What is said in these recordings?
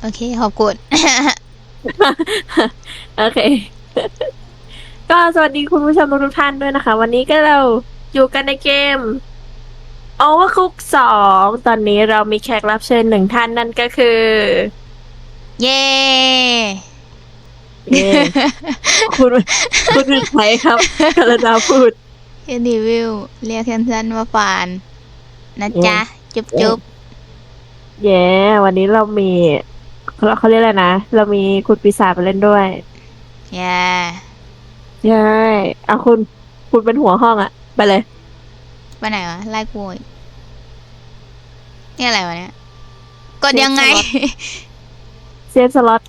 โอเค ขอบคุณ โอเค ก็สวัสดีคุณผู้ชมทุกท่านด้วยนะคะ วันนี้ก็เราอยู่กันในเกม Overcooked 2ตอนนี้เรามีแขกรับเชิญหนึ่งท่านนั่นก็คือ เย้เย่คุณคุณคือใครครับกรณาพูดเฮนดีวิวเรียกสั้นๆว่าฟานนะจ๊ะ จุ๊บจุ๊บเย้วันนี้เรามี เขาเขาเรียกอะไรนะ เรามีคุณปีศาจมาเล่นด้วยเย้ใช่เอาคุณ คุณเป็นหัวห้องอะไปเลย ไปไหนวะไล่กูอีกนี่อะไรวะเนี่ย กดยังไง เซฟสล็อต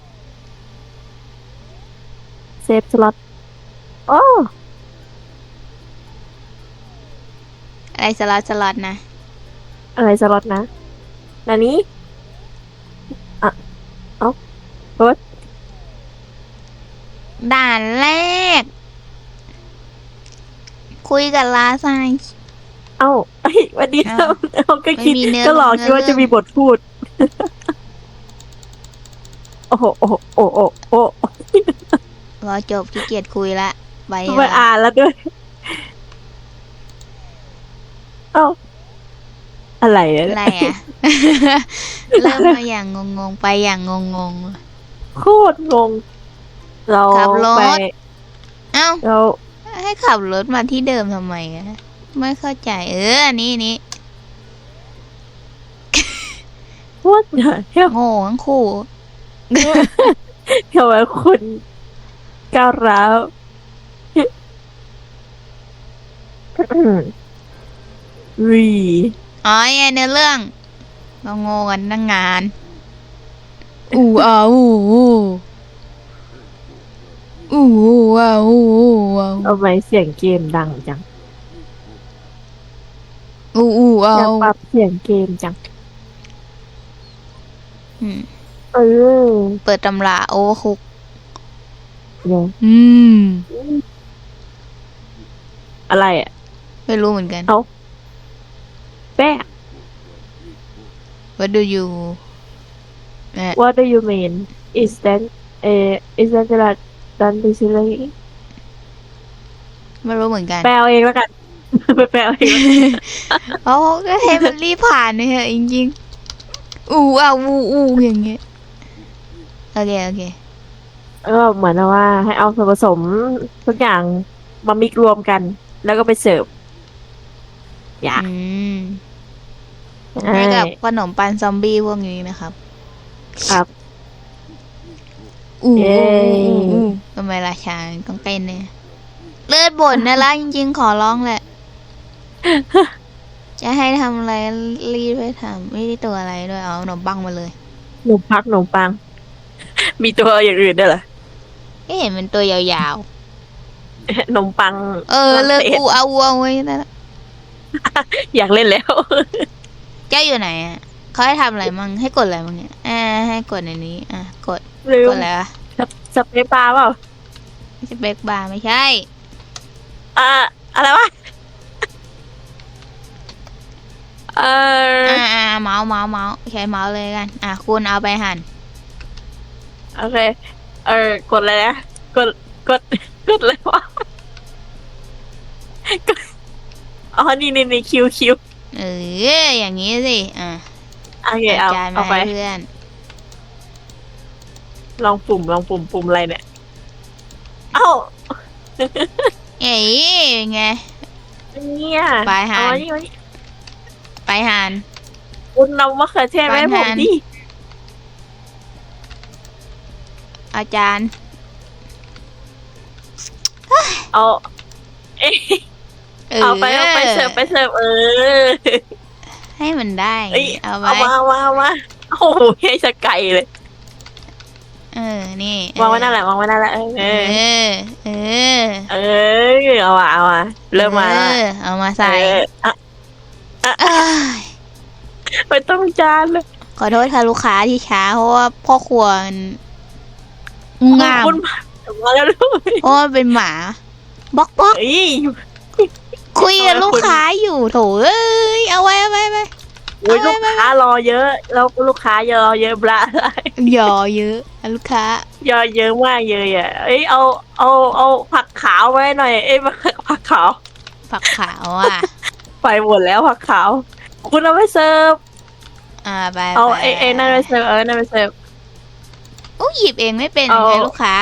เซฟสล็อต โอ้ อะไรสล็อตสล็อตนะ อะไรสล็อตนะนานี้อะเอาเฮ้ย ด่านแรก คุยกับลาไซเอ้าไอ้ยวันนี้เอ้าเราเราก็คิดไม่มีเนื้อก็หลอกเนื้อคิดว่าจะมีบทพูด โอ้โหโอ้โหโอ้โหโอ้โหรอจบขี้เกียจคุยละไปไปละอ่านแล้วด้วย เอ้าอะไรเนี่ยอะไรอะ เริ่มมาอย่างงงๆไปอย่างงงโคตรงง เราขับรถ ไปๆเอ้า เราให้ขับรถมาที่เดิมทำไมอะไม่เข้าใจ เออนี่นี่พูดเที่ยวโง่ทั้งคู่ เที่ยวคนก้าวร้าววีอ๋อไงเนื้อเรื่องเราโง่กันตั้งงาน อูอ่าอู อูอูอูอ่าอูอูอ่าทำไมเสียงเกมดังจังอูอูอ่าอยากปรับเสียงเกมจัง อืมเออเปิดตำราโอเวอร์คุก เดี๋ยวอืม อะไรอะ ไม่รู้เหมือนกัน เอา แป๊ะ What do you เอ่อ What do you mean is that เอ is that that done this ไม่รู้เหมือนกันแปลเอาเองแล้วกัน ไปแปลเอาเองแล้วกันเขาก็ให้มันรีบผ่านเลยเหอะจริงๆอูอะอูอูอย่างเงี้ยโอเคโอเคก็เหมือนว่าให้เอาส่วนผสมทุกอย่างมามิกรวมกัน แล้วก็ไปเสิร์ฟอยากอืมให้กับขนมปังซอมบี้พวกนี้นะครับ ครับ อู้เย้อู้อู้ทำไมราชาต้องเต้นเนี่ยเลือดบ่นนะละจริงๆ ขอร้องแหละ จะให้ทำอะไรรีบไปทำไม่ได้ตัวอะไรด้วยเอาขนมปังมาเลยขนมพักขนมปัง มีตัวอย่างอื่นด้วยเหรอไม่เห็นเป็นตัวยาวขนมปัง ๆ เออ เลิกอูเอาอูเอาไว้ได้ละอยากเล่นแล้ว เจ้าอยู่ไหนอะเขาให้ทำอะไรมั่งให้กดอะไรมั่งเนี่ยอ่าให้กดในนี้ อะ กด ลืมกดอะไรวะสเปรย์ปลาเปล่าสเปกบาร์ไม่ใช่อ่าอะไรวะเอออ่าอ่าเมาส์เมาส์เมาส์ใช้เมาส์เลยกัน อะคุณเอาไปหั่นโอเคเออกดเลยนะกดกดกดเลยวะกดอ๋อนี่นี่นี่คิวคิวเอออย่างนี้สิ อะโอเคเอาจานเอามาไป ให้เพื่อน ลองปุ่มลองปุ่มปุ่มอะไรเนี่ย เอ้าเอ๋ไง เนี่ยไปหา เอาอันนี้มานี่ไปหั่นคุณเอามะเขือเทศมาให้ผมไปหาดิเอาจานเอาเอ้ยเออเอาไปเอาไปเสิร์ฟไปเสิร์ฟเออให้มันได้ เอ้ยเอาไปเอามาเอามาเอามาโอ้โหให้สไก่เลย เออ นี่วางไว้นั่นแหละวางไว้นั่นแหละ เออ เออเออ เออ เอาอะเอาอะเริ่มมาแล้วเออเอามาใส่เอออะเอ้ยไม่ต้องจานเลยขอโทษค่ะลูกค้าที่ช้า เพราะว่าพ่อครัวมันงามคุณมาแล้วลูกเพราะว่าเป็นหมาบล็อกบล็อกเอ้ย คุยกับลูกค้าอยู่โถเอ้ยเอาไว้เอาไว้เอาไว้โอ้ยลูกค้ารอเยอะ แล้วลูกค้าเยอะเยอะบลาอะไรหยอเยอะลูกค้ายอเยอะมากเลยอะเอ้ยเอาเอาเอาผักขาวไว้หน่อย เอ้ยผักขาว ผักขาวอะไปหมดแล้วผักขาว คุณเอาไปเสิร์ฟอ่าไปเอาไปไอ้ไอ้นั่นไปเสิร์ฟเออนั่นไปเสิร์ฟอู้หยิบเองไม่เป็นเอาไงลูกค้า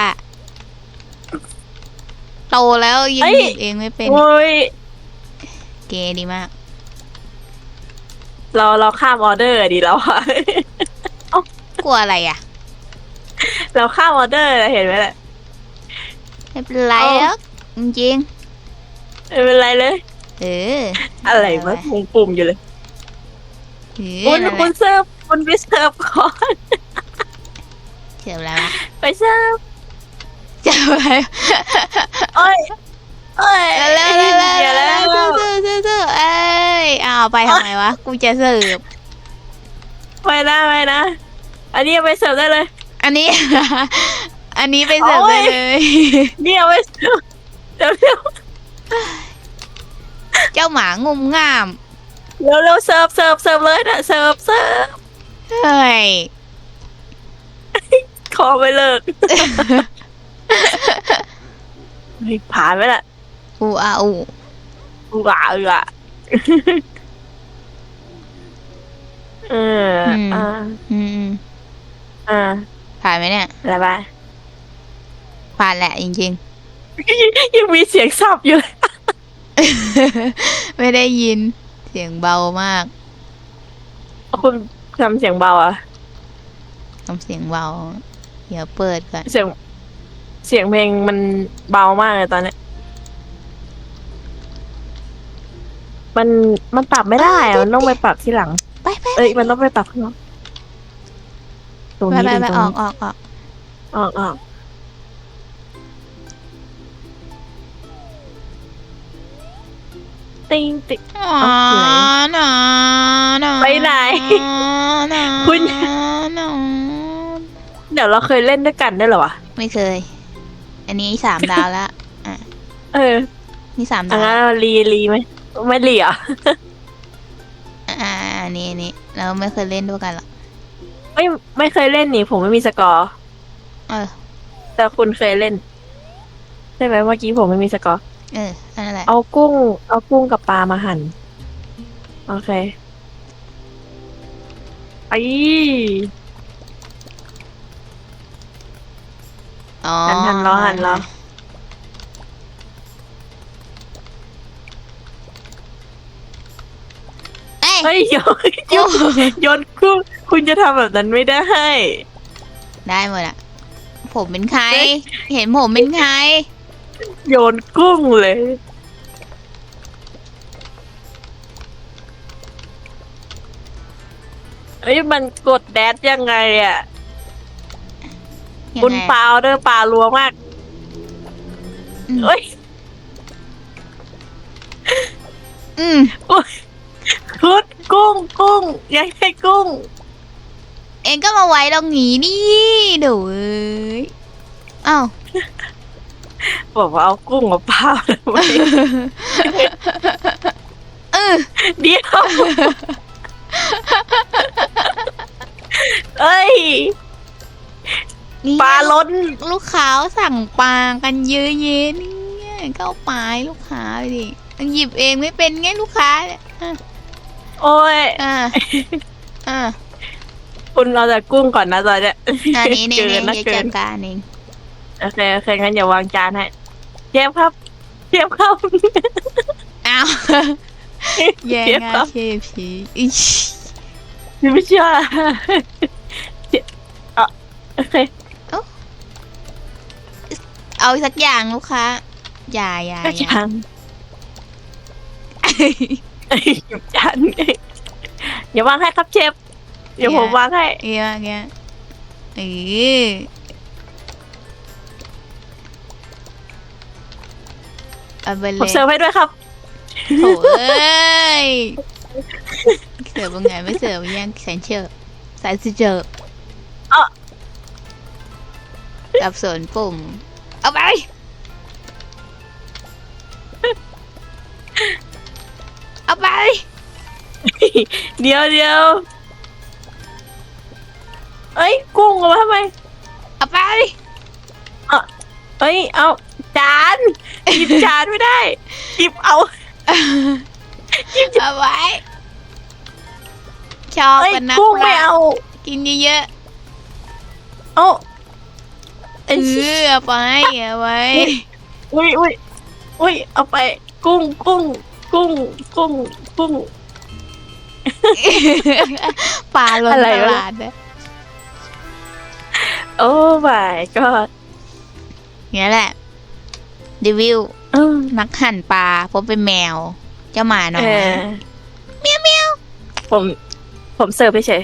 โตแล้วยังเอ้ยหยิบเองไม่เป็นโอ้ยเกดีมาก เราเราข้ามออเดอร์ดีแล้วอะกลัวอะไรอะ เราข้ามออเดอร์เห็นไหมล่ะไม่เป็นไรเอาแล้วจริงไม่เป็นไรเลย ๆเอออะไรวะปุ่มปุ่มอยู่เลยเออคุณนั่นแหคุละณเสิร์ฟคุณไปเสิร์ฟก่อนเชื่ออะไรวะไปเสิร์ฟเชื่ออะไรโอ้ย โอ้ยเร็วเร็วเดี๋ยวเร็แล้ววๆซื้อซื้อซื้อเอ้ยเอาไปทำไมวะ กูจะเสิร์ฟไม่นะไม่นะ อันนี้เอาไปเสิร์ฟได้เลย อันนี้ อันนี้ไปเสิร์ฟโอ้ได้เลยนี่เอาไปเสิร์ฟเดี๋ยวเร็วเจ้าหมางุมง่ามเร็วเร็วเสิร์ฟเสิร์ฟเสิร์ฟเลยนะเสิร์ฟเสิร์ฟเฮ้ยขอไปเลิกผ่านไปละ อูอาอูอุกอะอุกอะเอออ่าอืมอ่าผ่านไหมเนี่ยอะไรบ้างผ่านแหละจริงยังมีเสียงสับอยู่เลยๆไม่ได้ยินเสียงเบามาก คุณทำเสียงเบาอะทำเสียงเบา เดี๋ยวเปิดก่อน เสียง เสียงเพลงมันเบามากเลยตอนเนี้ มันมันปรับไม่ได้อะมันต้องไปปรับที่หลัง ไปไปเอ้ยมันต้องไปปรับข้างนอกตรงไปนี้ไปดูไปตรงออกนี้ออกออกออกออกติงติง อ๋อไหนหนอหนอไปไหนหนอคุณ หนอเดี๋ยวเราเคยเล่นด้วยกันได้วยเหรอวะไม่เคย อันนี้สามดาวแล้วเออนี่สามอัดานวนั้นเรารีรีไหม ไม่รีอะอ่าอันนี้อันนี้เราไม่เคยเล่นด้วยกันหรอกไม่ไม่เคยเล่นนี่ ผมไม่มีสกอร์ เออ แต่คุณเคยเล่น ใช่ไหมเมื่อกี้ผมไม่มีสกอร์ เออนั่นแหละเอากุ้ง เอากุ้งกับปลามาหั่น โอเคไอ้อ๋อหันหันล้อหันล้อ เอ้ยเฮ้ยโยนโยอนโยนกุ้งคุณจะทำแบบนั้นไม่ได้ ได้หมดอะผมเป็นใคร เห็นผมเป็นใคร โยนกุ้งเลย เอ้ยมันกดแดดยังไงอะ ยังคุณปลาออเดอร์ปลารัวมากอืมเอ้ยอืม คุด กุ้งกุ้งยังไงกุ้ง เองก็มาไว้ตรงนี้นี่ดูเอ้ยอ้าวบอกว่าเอากุ้งกับปลาไว้เออเดี๋ยวเอ้ยนี่ปลาล้นลูกค้าสั่งปลากันเยอะแยะเนี่ยก็เอาปลาให้ลูกค้าไปดิต้องหยิบเองไม่เป็นไงลูกค้าเนี่ยอะ โอ้ยอ่าอ่าคุณเราจะกุ้งก่อนนะตอนเนี้ยอันนี้นี่เกินี่นนะจะเกิจันดการเองโอเคโอเคงั้นอย่าวางจานให้เชฟครับเชฟครับ อ้าวแย่งเชฟงาครันบเคพีอิชไม่เชื่อเชฟอะโอเคเอาสักอย่างลูกค้า อย่าอย่าก็อย่า จานหยิบจานอย่าวางให้ครับเชฟเดี๋ยวผมวางให้เยอะเยอะเออเอาไปเลผมยเสิร์ฟให้ด้วยครับ โถ่เอ้ยเสิร์ฟยังไงไม่เสิร์ฟยังแสนเชิญสายสิเจอเอ้ากับส่วนปุ่ม เอาไป เอาไป เดี๋ยวเดี๋ยวเอ้ยกุ้งเอามาทำไมเอาไปเอ้ยเอาจานหยิบจานไม่ได้หยิบเอาเอาไว้ชอบเอ้ยกันนะกุ้งปไม่ลาเอากินเยอะเอาๆเอ้ยเออเอาไปเอาไว้ อุ้ยอุ้ยอุ้ยเอาไป กุ้งกุ้ง กุ้งกุ้งกุ้ง ปลาลงอะไรตวะ ลาดนะโอ้ my god เนี่ยแหละรีวิว เออนักหั่นปลาเพราะเป็นแมว เจ้าหมาน้อเอยอเมียวเมียวผม ผมเสิร์ฟไปเฉย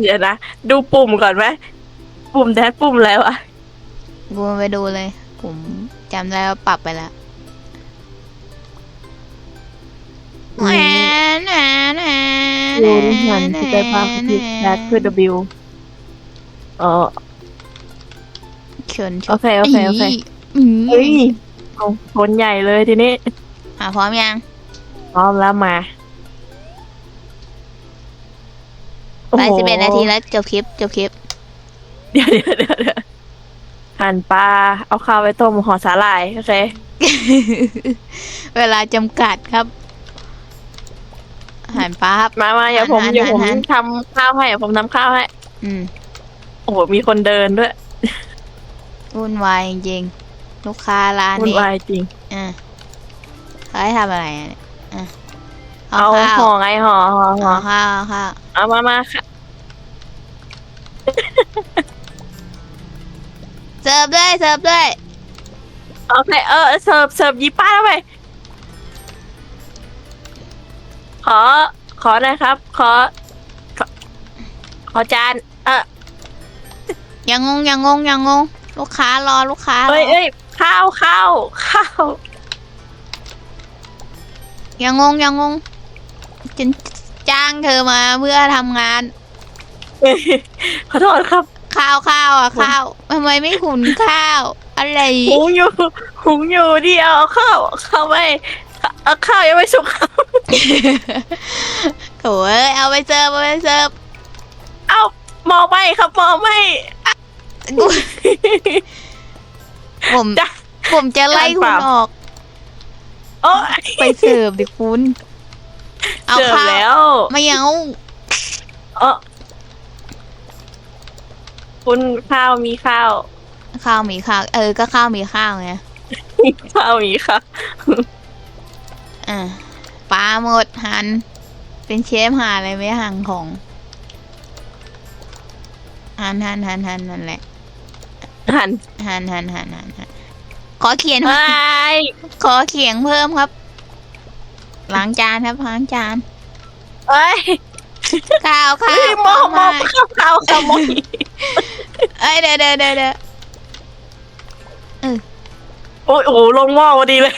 เดี๋ยวนะ ดูปุ่มก่อนไหมปุ่มแดดปุ่มอะไรวะกูไปดูเลย ผม จำได้ว่าปรับไปแล้วอืมแหวนแหวนแหวนดูนี่หันที่ได้ภาพที่แดดคือ W อ๋อชนชโอนเคโอเคโอเคอืมเฮ้ยเอาชนใหญ่เลยทีนี้อะพร้อมยัง พร้อมแล้วมาไปโอ้โหสิบเอ็ดนาทีแล้วจบคลิปจบคลิป เดี๋ยวเดี๋ยวเดี๋ยวเดี๋ยว หั่นปลา เอาข้าวไปต้มห่อสาหร่ายโอเคเวลาจำกัดครับอาหารปลาครับ มามาเดี๋ยวผมหั่นเดี๋ยวผมหั่น ทำข้าวให้เดี๋ยวผมทำข้าวให้ อืมโอ้โหมีคนเดินด้วยวุ่นวายจริงๆลูกค้าร้านวุ่นนี้วายจริง อะเขาให้ทำอะไรอะเนี่ยอะเอาข้าวห่อไงห่อห่อห่อเอาข้าวเอาข้าวเอามามาค่ะ เสิร์ฟด้วยเสิร์ฟด้วยโอเคเออเสิร์ฟเสิร์ฟหยิบป้าเข้าไปขอ ขอหนะครับ ขอ ขอขอจานเอออย่างงงอย่างงงอย่างงง ลูกค้ารอลูกค้ารอเอ้ยเอ้ยข้าวข้าวข้าวอย่างงงอย่างงงฉันจ้างเธอมาเพื่อทำงานขอโทษครับ ข้าวข้าวอะข้าวทำไมไม่หุนข้าว อะไรหุงอยู่หุงอยู่เดียวเอาข้าวข้าวไปเอาข้าวยังไม่สุกครับโถ่เอ้ยเอาไปเสิร์ฟเอาไปเสิร์ฟเอามองไม่ครับมองไม่กูผมจ้ะผมจะไล่จานคุเปณล่าออกโอ้ยไปเสิร์ฟดิคุณ เอาเจอข้าวแล้วไม่เอาเออ คุณข้าวมีข้าวข้าวมีข้าว เออ ก็ข้าวมีข้าวไง มีข้าวมีข้าวอะปลาหมดหัน เป็นเชฟหาอะไรไม่หังของหันหันหันหันนั่นแหละหันหันหันหันหันหันขอเขียนไอ้ขอเขียงเพิ่มครับ ล้างจานครับล้างจาน เอ้ยข้าวข้าเฮ้วยมองมองมาข้าวข้าวขโมยเอ้ยเดี๋ยวเดี๋ยวเดี๋ยวเดี๋ยวโอ้ยโอ้โหลงหม้อพอดีเลย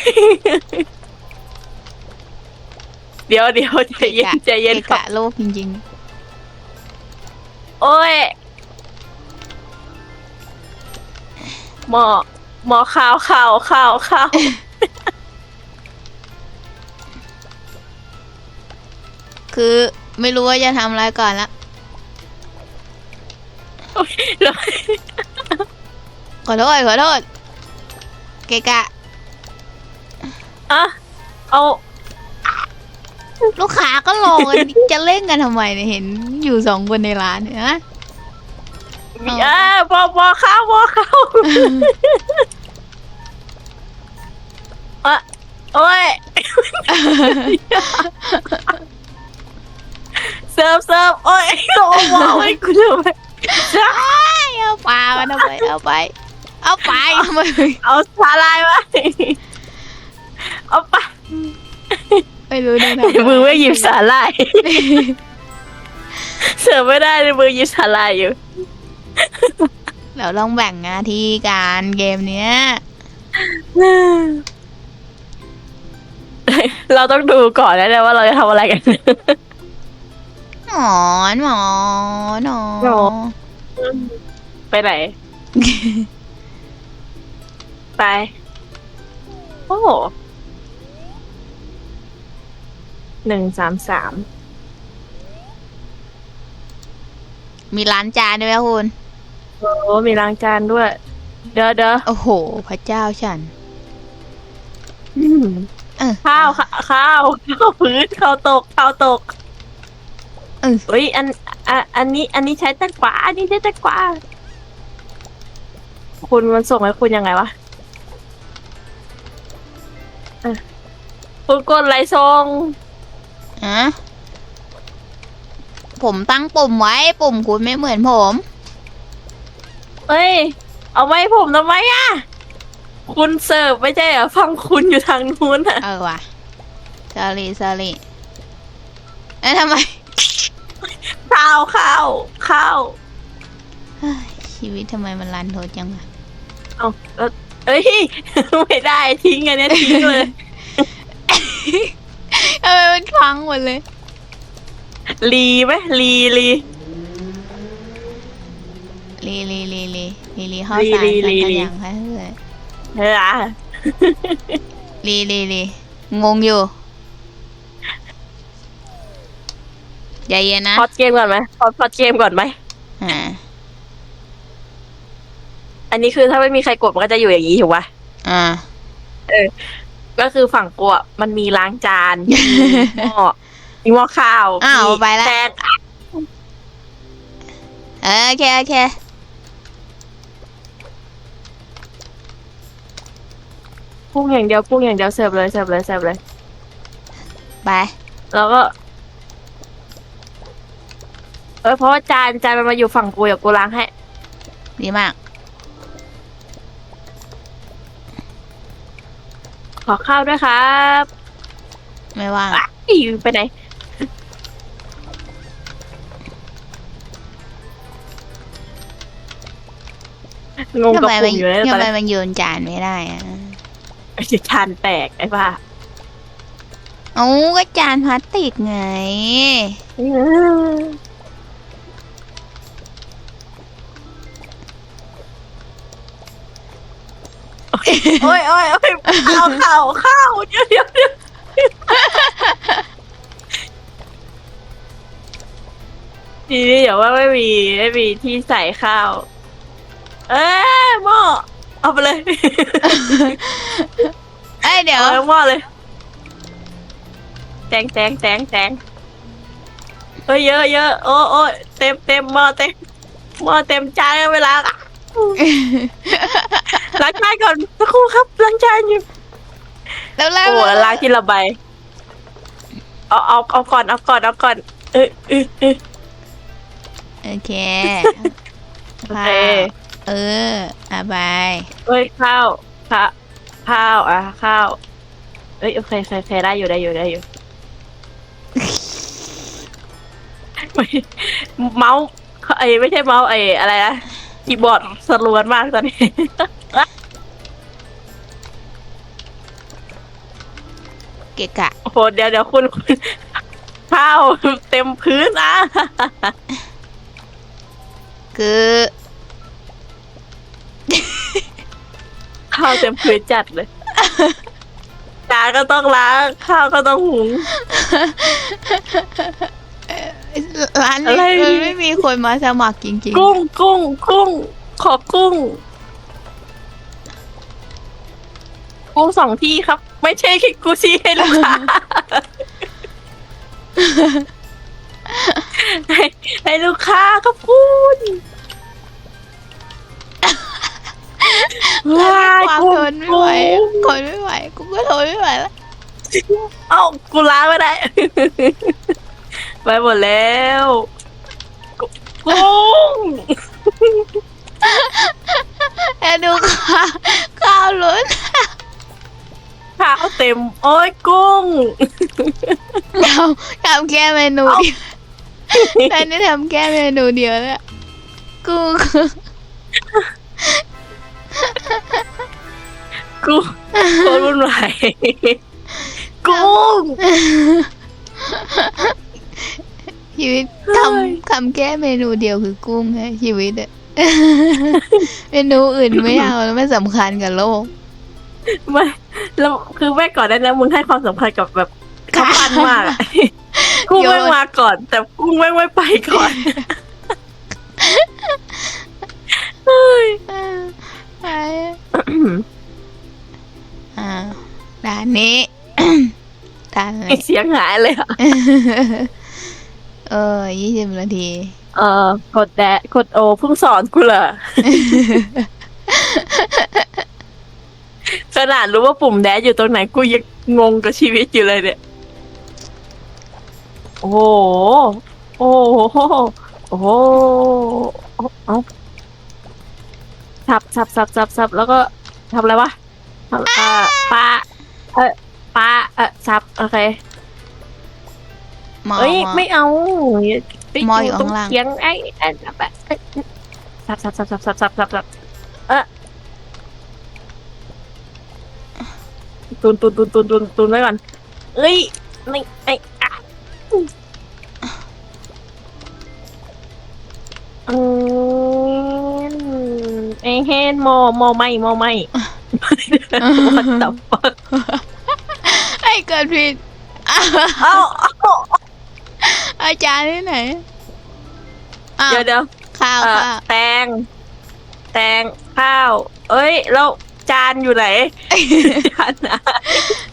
เดี๋ยวเดี๋ยวใจเย็นใจเย็นเกะครับกะโลกจริงโอ้ยหม้อหม้อข้าวข้าวข้าวข้าวๆ คือไม่รู้ว่าจะทำอะไรก่อนละแล้ว ขอโทษขอโทษ เกะกะ อะเอาลูกค้าก็รอกัน จะเล่นกันทำไมเนี่ยเห็นอยู่สองคนในร้านเนี่ยนะ มีอะหม้อหม้อข้าวหม้อข้าวอะโอ้ยเสิร์ฟเสิร์ฟโอ้ยโอ้โหไอ้กูทำไม เอาปลามันเอาไปเอาไป เอาไปทำไมเอาสาลายมาเอาไปไม่รู้นะมือไม่หยิบสาลายเสิร์ฟไม่ได้เลยมือหยิบสาลายอยู่เราต้องแบ่งหน้าที่การเกมเนี้ยเราต้องดูก่อนนะเนี่ยว่าเราจะทำอะไรกันห มอนหมอนหนอหรอไปไหน ไป โอ้หนึ่งสามสามมีร้านจานด้วยไหมคุณ โอ้มีล้างจานด้วย เดี๋ยวเดี๋ยวโอ้โห พระเจ้าฉันอืมเออข้าวข้าวข้าวข้าวพื้นข้าวตกข้าวตกเออเฮ้ยอันอะอันนี้อันนี้ใช้ตะกวาอันนี้ใช้ตะกวาคุณมันส่งให้คุณยังไงวะเออคุณกดไลค์ส่งอะผมตั้งปุ่มไว้ปุ่มคุณไม่เหมือนผมเฮ้ย เอาไว้ผมทำไมอะ คุณเสิร์ฟไม่ใช่เหรอฟังคุณอยู่ทางนู้นอะ เออว่ะ sorry sorry เอ้ยทำไม ข้าวข้าวข้าวเฮ้ยชีวิตทำไมมันรันทดจังวะเอาแล้วเอ้ย ไม่ได้ทิ้งอันเนี้ยทิ้งเลย ทำไมมันพังหมดเลย รีไหมรีรีลีลีลีลีลีลีเข้าลีสารลีสังลีขลียังค่ะเลยเฮ้ยอะลีลีลีงงอยู่ ใจเย็นนะ พอดเกมก่อนไหมพอดพอดเกมก่อนไหมอ่า อันนี้คือถ้าไม่มีใครกดมันก็จะอยู่อย่างนี้ถูกปะอ่าก็คือฝั่งกูอะมันมีล้างจานมีหม้อมีหม้อข้าวอ้าวมีไปละแตงเออโอเคโอเคกุ้งอย่างเดียวกุ้งอย่างเดียวเสิร์ฟเลยเสิร์ฟเลยเสิร์ฟเลย ไป แล้วก็เออเพราะว่าจานจานมันมาอยู่ฝั่งกูเดี๋ยวกูล้างให้ ดีมาก ขอข้าวด้วยครับไม่ว่างอะอยู่ไปไหน งงทำกับไมกมัลุ่นมอยู่เลยตทำอนไมนี้มันโยนจานไม่ได้อะจานแตกไอ้บ้าเอ้าก็จานพลาสติกไง โอ้ยโอ้ยโอ้ยข้าวข้าวข้าวเดี๋ยวเดี๋ยวเดี๋ยวทีนี้เดี๋ยวว่าไม่มีไม่มีที่ใส่ข้าว เอ้ยหม้อเอาไปเลยเอ้ยเดี๋ยว เอาทั้งหม้อเลย แตงแตงแตงแตงเอ้ยเยอะเยอะโอ้โอ้ยเต็มเต็มหม้อเต็มหม้อเต็มจานเวลาอะ ล้างจานก่อนสักครู่ครับล้างจานอยู่แล้วแล้วโอ้ล้างทีละใบเอาเอาเอาก่อนเอาก่อนเอาก่อนเออเออเออโอเคโอเคเอออะบายเอ้ยข้าวข้าวข้าวอะข้าวเอ้ยโอเคโอเคโอเคได้อยู่ได้อยู่ได้อยู่ไม่เมาส์ไอ้ไม่ใช่เมาส์ไอ้อะไรนะ คีย์บอร์ดสลวนมากตอนนี้ เกะกะ โอ้โหเดี๋ยวเดี๋ยวคุณคุณข้าวเต็มพื้นอะคือ ข้าวเต็มพื้นจัดเลยจานก็ต้องล้างข้าวก็ต้องหุง ร้านอะนี้ไร มันไม่มีคนมาสมัครจริงกุ้งกุ้งกุ้ง ขอกุ้ง กุ้งสองที่ครับ ไม่ใช่แค่กูชี้ให้ลูกค้าให้ให้ลูกค้าก็พูดๆแล้วมีความทนไม่ไหวทนไม่ไหวกูก็ทนไม่ไหวแล้ว เอ้ากูล้างไม่ได้ ไปหมดแล้วกุ้งแล้วดูข้าวข้าวล้นข้าวเต็ม โอ้ยกุ้งทำทำแค่เมนูเดียวแต่นี่ทำแค่เมนูเดียวแล้วกูคือกุ้งโคตรวุ่นวายกุ้ง ชีวิตทำทำแค่เมนูเดียวคือกุ้งไงชีวิตอะเมนูอื่นไม่เอาแล้วไม่สำคัญกับโลกไม่แล้วคือแม่ก่อนหนั้านนะมึงให้ความสำคัญกับแบบกำปั้นมากอะกุ้งไม่งมาก่อน แต่กุ้งไม่งไม่ไปก่อนเฮ้ยเออไปอ่าด่านนี้ด่านอะไรเสียงหายเลยอะ เออยี่สิบนาที เออกดแดะกดโอเพิ่งสอนกูเหรอ ขนาดรู้ว่าปุ่มแดดอยู่ตรงไหนกูยังงงกับชีวิตอยู่เลยเนี่ย โอ้โห โอ้โห โอ้โหเอาสับสับสับสับสับแล้วก็ทำอะไรวะทำเอ่อปลาเออปลาเออสับ โอเค มอเอ้ยมอไม่เอาไปมออยู่ตรงข้างล่างเคียงไอ้ไอ้แบบสับสับสับสับสับสับสับสับเออตุนตุนตุนตุนตุนตุนไว้ก่อนเอ้ยไม่ไอ้อะอืมไอ้เฮนโมโมไม่โมไม่ What the fuck ไอ้เกิดผิดอ้าวเอ้าเอ้าอาจารย์ที่ไหนอ้าวเดี๋ยวเดี๋ยวข้าวเอ่อข้าวแตง แตงข้าว เอ้ยแล้วจานอยู่ไหน จานนะ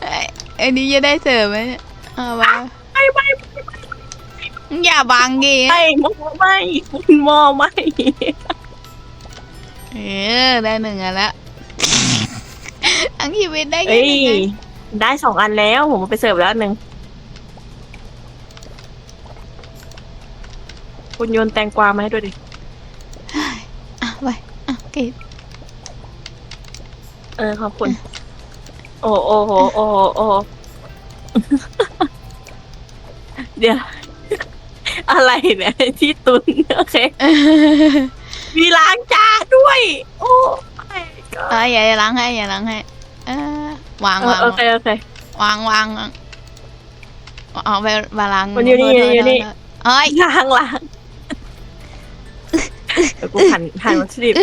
ไอ้ไอ้นี้จะได้เสิร์ฟไหมเนี่ยเอาวะไม่ไม่อย่าบังดิไม่หม้อไม่คุณหม้อไม่เออได้หนึ่งอันแล้วทั้งชีวิตได้แค่เอ้ยหนึ่งอันได้สองอันแล้วผมเอาไปเสิร์ฟแล้วอันหนึ่ง คุณโยนแตงกวามาให้ด้วยดิ อะไปอะกินเออขอบคุณ โอ้โอ้โหโอ้โหโอ้โหเดี๋ยว อะไรเนี่ยที่ตุนโอเคมีล้างจานด้วย โอ้ my เอ god ออย่าอย่าล้างให้อย่าล้างให้เออวางเออวางโอเคโอเค วางวางวางเอาไปบาล้างมันอยู่นี่โทษอยู่นี่ โทษเอ้ย ล้างล้าง เดี๋ยวกูหันหันวัตถุดิบ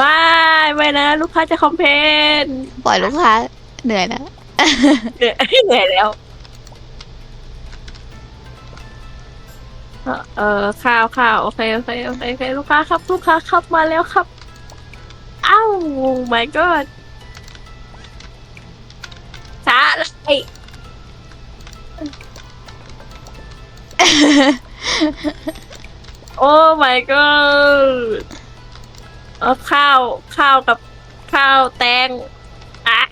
ว้ายไม่นะ ลูกค้าจะคอมเพลนปล่อยลูกค้าเหนื่อยแล้วเหนื่อยเหนื่อยแล้ว เอ่อเออข้าวข้าวโอเคโอเคโอเคโอเคลูกค้าครับ ลูกค้าครับมาแล้วครับ อ้าว my god ช้าเลย โอ้ my god เออข้าวข้าวกับข้าวแตงอ้าย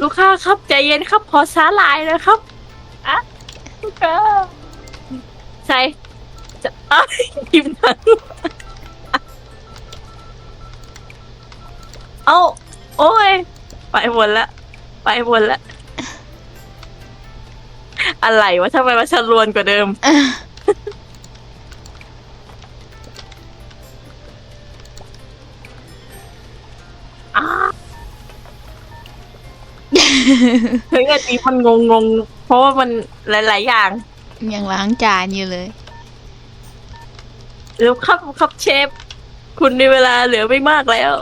ลูกค้าครับใจเย็นครับพอสาลายนะครับอะลูกค้าใส่จะอ้ายกิมหนังเอาโอ้ย ไปหมดละ ไปหมดละ อะไรวะทำไมมันชรวนกว่าเดิมอ้าเฮ้ยอันนี้มันงงงๆเพราะว่ามันหลาย ๆ อย่างยังล้างจานอยู่เลยแล้วครับครับเชฟ คุณในเวลาเหลือไม่มากแล้ว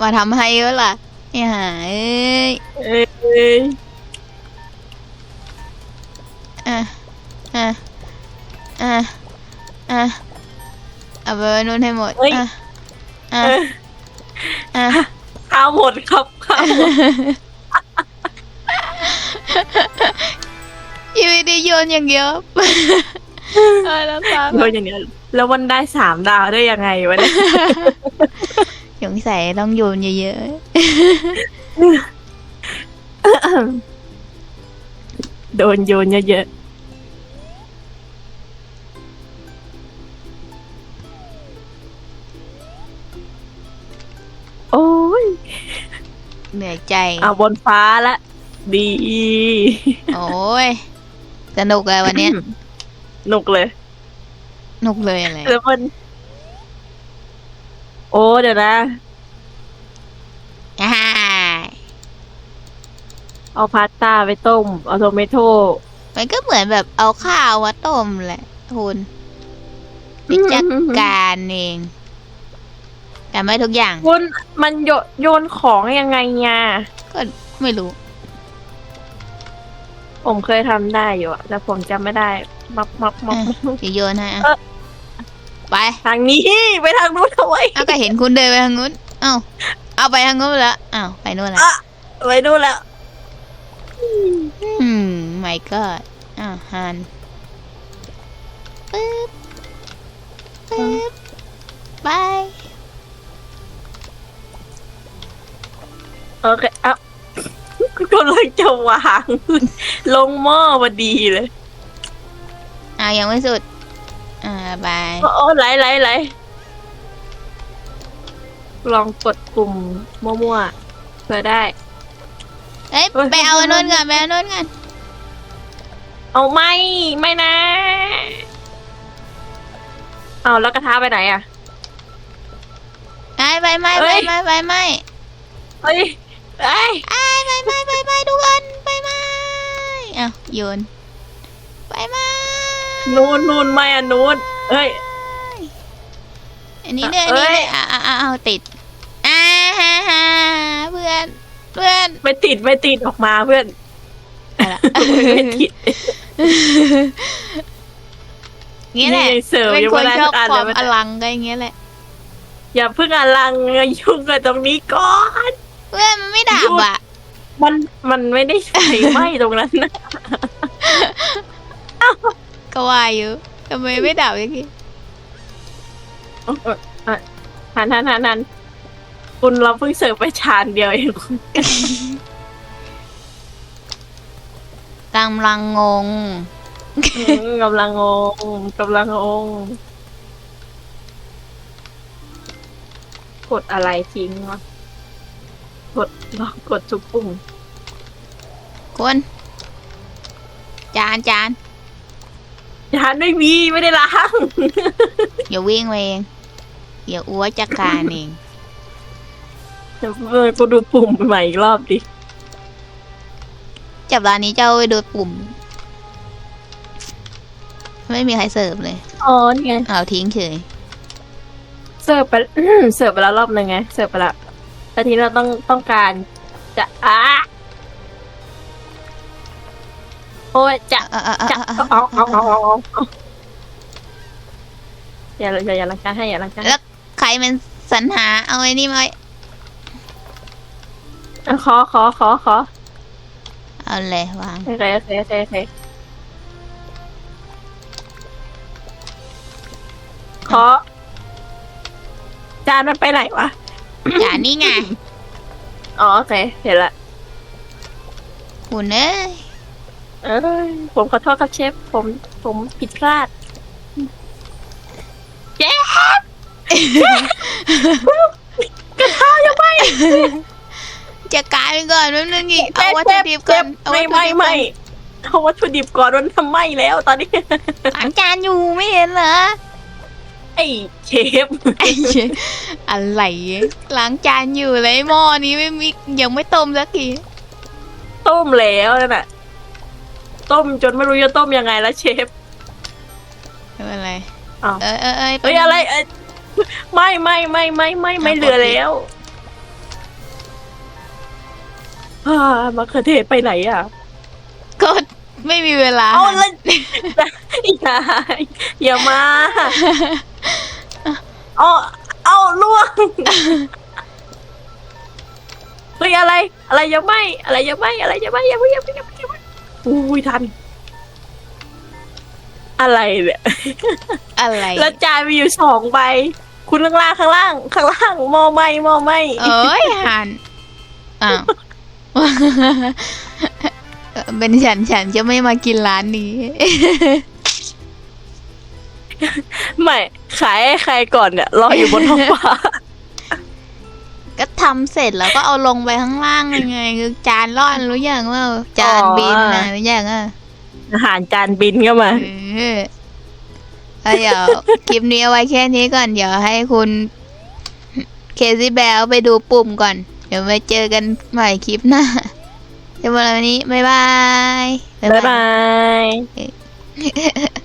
มาทำให้เยอะล่ะไอ้ห่าเอ้ย เอ้ย อะอะอะอะเอาไปไว้นู่นให้หมดอะอะเอ้ยอะข้าวหมดครับข้าวหมดชีวิตดีโยนอย่างเดียวเออแล้วตาโดยอย่างเนี้ยแล้วมันได้สามดาวได้ยังไงวะเนี่ย สงสัยต้องโยนเยอะ โดนโยนเยอะๆ โอ้ยๆเหนื่อยใจ เอาบนฟ้าละ ดี โอ้ย สนุกเลยวันเนี้ยหนุกเลยสนุกเลยอะไร แล้วมัน โอ้ เดี๋ยวนะ อ่า เอาพาสต้าไปต้ม เอาโทเมโต้มันก็เหมือนแบบเอาข้าวมาต้มแหละคุณไปจัดการเองจำไว้ทุกอย่าง คุณมันโยโยนของยังไงเนี่ยก็ไม่รู้ ผมเคยทำได้อยู่อะแต่ผมจำไม่ได้ มับมับมับจะโยนให้อะเออไป ทางนี้ไปทางนู้นเอาไว้เอาก็เห็นคุณเดินไปทางนู้น เอ้า เอาไปทางนู้นไปแล้วอ้าวไปนู่นแล้วอะไว้นู้นแล้ว อืมไม่ก็อ้าวฮันปึ๊บปึ๊บไปโอเคเอ้ากำลังจะวาง ลงหม้อพอดีเลยอ้าวยังไม่สุด อ่าไปโอ้โอ้ไหลไหลไหลลองกดปุ่มมั่วๆเพื่อได้ เอ้ยเฮ้ย ไปเอาอันนู้นก่อนไปเอาอันนู้นก่อนเอาไม่ไม่นะ เอาแล้วกระทะไปไหนอะไปไปไหม่เอ้ไปย ไหม่ไปไหม่เฮ้ยเอ้ยไอ้ายไปไหม่ไปไหม่ทุกคนไปไหม่อ้าวโยนไปไหม่นูนนูนไม่อะนูนเฮ้ย อันนี้เนี่ยอันเอ้นี้ยเนี่ยอ่าอ่าเอาติดอ่าฮ่าฮ่าเพื่อนเพื่อน ไม่ติดไม่ติดออกมาเพื่อนเอาละไม่ติดงี้แหละนี่เสิร์ฟเป็นยังคไม่นได้ชอบสักอันความเลยอลังก็อย่างเงี้ยแหละ อย่าเพิ่งอลังยุ่งกับตรงนี้ก่อนเพื่อนมันไม่ดับอะ มันมันไม่ได้ใส่ไหมตรงนั้นนะก็ว่าอยู่ทำไมไม่ดับอย่างงี้หันหันหันหัน คุณเราเพิ่งเสิร์ฟไปชานเดียวเองคุณกำลังงง กำลังงงกำลังงงกดอะไรทิ้งวะกดลองกดทุกปุ่มคุณจานจานยานไม่มีไม่ได้ล้างอย่าวิ่งไปเองอย่าอ้วจัดการเอง เดี๋ยวเออกูดูปุ่มใหม่อีกรอบดิ จับร้านนี้เจ้าไปดูปุ่ม ไม่มีใครเสิร์ฟเลยอ๋อนี่ไง เอาทิ้งเฉยเสิร์ฟไป เสิร์ฟไปแล้วรอบหนึ่งไง เสิร์ฟไปแล้วแต่ทีนี้เราต้องต้องการจะอะโอ้ยจะเออเออเออจะเออเอาเอาเอาเอาเอาเอาอย่าอย่าอย่าลังการให้อย่าลังการแล้วใครมันสรรหาเอาไอ้นี่มาไว้ อะขอขอขอขอเอาเลยวาง โอเคโอเคโอเคโอเคขอ จานมันไปไหนวะ จานนี่ไงอ๋อโอเค เห็นละ คุณเอ้ยเอ้ยผมขอโทษครับเชฟ ผม ผมผิดพลาดเจ๊กระทะยังไม่ จะกลายเป็นก่อนแป๊บนึงอีกเอาวัตถุดิบก่อนเอาวัไม่ตถุไม่ดิบก่ไม่อนเอาวัตถุดิบก่อนมันทำไหม้แล้วตอนนี้ ล้างจานอยู่ไม่เห็นเหรอไอ้เชฟไอ้เหี้ยอะไรล้างจานอยู่เลยหม้อนี้ไม่มียังไม่ต้มสักทีต้มแล้วนั่นน่ะ ต้มจนไม่รู้จะต้มยังไงแล้วเชฟ ไม่เป็นไรอ้าว เออเออเออเฮ้ยอะไรเอ้ยไม่ไม่ไม่ไม่ไม่ไม่เหลือแล้ว อ่ามะเขือเทศไปไหนอะก็ไม่มีเวลาเอาเลยอย่าอย่ามาเอาเอาล่วงเฮ้ยอะไร อะไรยังไม่ อะไรยังไม่ อะไรยังไม่ยังไม่ยังไม่ยังไม่ยังไม่อุ้ยทัน อะไรเนี่ยอะไรแล้วจานมีอยู่สองใบ คุณข้างล่างข้างล่าง ข้างล่างหมอไหมหมอไหมเอ้ยหันอ้าว เออเป็นฉันฉันจะไม่มากินร้านนี้ ไม่ขายให้ใครก่อนเนี่ยรออยู่บนท้องฟ้า ก็ทำเสร็จแล้วก็เอาลงไปข้างล่างยังไงคือจานร่อนรู้ยังว่าจานบินนะรู้ยังอะอาหารจานบินเข้ามาเออเอาเดี๋ยวคลิปนี้เอาไว้แค่นี้ก่อน เดี๋ยวให้คุณ เคซี่แบลไปดูปุ่มก่อน เดี๋ยวไปเจอกันใหม่คลิปหน้าสำหรับวันนี้ บ๊ายบาย บ๊ายบาย